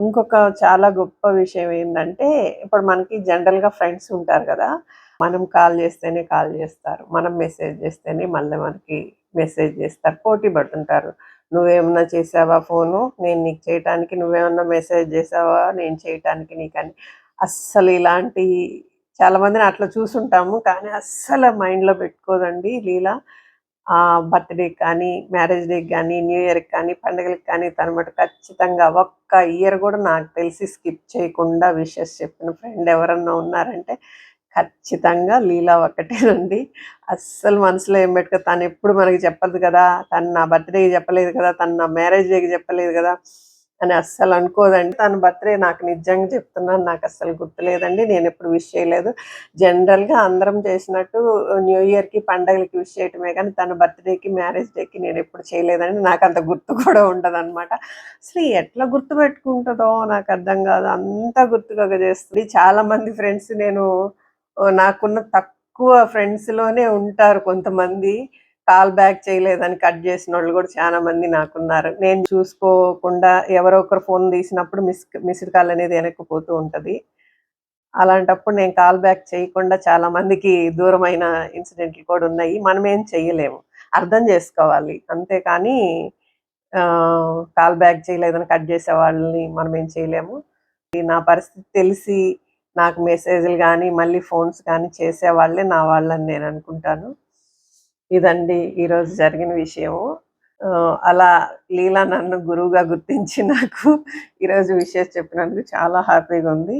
ఇంకొక చాలా గొప్ప విషయం ఏంటంటే ఇప్పుడు మనకి జనరల్గా ఫ్రెండ్స్ ఉంటారు కదా మనం కాల్ చేస్తేనే కాల్ చేస్తారు మనం మెసేజ్ చేస్తేనే మళ్ళీ మనకి మెసేజ్ చేస్తారు పోటీ పడుతుంటారు. నువ్వేమన్నా చేసావా ఫోను? నేను నీకు చేయటానికి నువ్వేమన్నా మెసేజ్ చేసావా? నేను చేయటానికి నీకని. అస్సలు ఇలాంటి చాలామందిని అట్లా చూసుంటాము కానీ అస్సలు మైండ్లో పెట్టుకోదండి లీలా. బర్త్డే కానీ మ్యారేజ్ డేకి కానీ న్యూ ఇయర్కి కానీ పండుగలకి కానీ తన మటు ఖచ్చితంగా ఒక్క ఇయర్ కూడా నాకు తెలిసి స్కిప్ చేయకుండా విషెస్ చెప్పిన ఫ్రెండ్ ఎవరన్నా ఉన్నారంటే ఖచ్చితంగా లీలా ఒకటేనండి అస్సలు మనసులో ఏం పెట్టుకో తను ఎప్పుడు మనకి చెప్పదు కదా తను నా బర్త్డేకి చెప్పలేదు కదా తను నా మ్యారేజ్ డేకి చెప్పలేదు కదా అని అస్సలు అనుకోదండి. తన బర్త్డే నాకు నిజంగా చెప్తున్నాను. నాకు అస్సలు గుర్తులేదండి. నేను ఎప్పుడు విష్ చేయలేదు. జనరల్గా అందరం చేసినట్టు న్యూ ఇయర్కి పండగలకి విష్ చేయటమే కానీ తన బర్త్డేకి మ్యారేజ్ డేకి నేను ఎప్పుడు చేయలేదండి. నాకు అంత గుర్తు కూడా ఉండదన్నమాట. అసలు ఎట్లా గుర్తు పెట్టుకుంటుందో నాకు అర్థం కాదు. అంత గుర్తుగా చేస్తుంది. చాలా మంది ఫ్రెండ్స్ నేను నాకున్న తక్కువ ఫ్రెండ్స్లోనే ఉంటారు కొంతమంది. కాల్ బ్యాక్ చేయలేదని కట్ చేసిన వాళ్ళు కూడా చాలా మంది నాకున్నారు. నేను చూసుకోకుండా ఎవరో ఒకరు ఫోన్ తీసినప్పుడు మిస్ మిస్డ్ కాల్ అనేది వెనక్కిపోతూ ఉంటుంది. అలాంటప్పుడు నేను కాల్ బ్యాక్ చేయకుండా చాలా మందికి దూరమైన ఇన్సిడెంట్లు కూడా ఉన్నాయి. మనం ఏం చెయ్యలేము. అర్థం చేసుకోవాలి. అంతేకాని కాల్ బ్యాక్ చేయలేదని కట్ చేసే వాళ్ళని మనం ఏం చేయలేము నా పరిస్థితి తెలిసి నాకు మెసేజ్లు కానీ మళ్ళీ ఫోన్స్ కానీ చేసేవాళ్ళే నా వాళ్ళని నేను అనుకుంటాను. ఇదండి ఈరోజు జరిగిన విషయము. అలా లీలా నన్ను గురువుగా గుర్తించి నాకు ఈరోజు విషయం చెప్పినందుకు చాలా హ్యాపీగా ఉంది.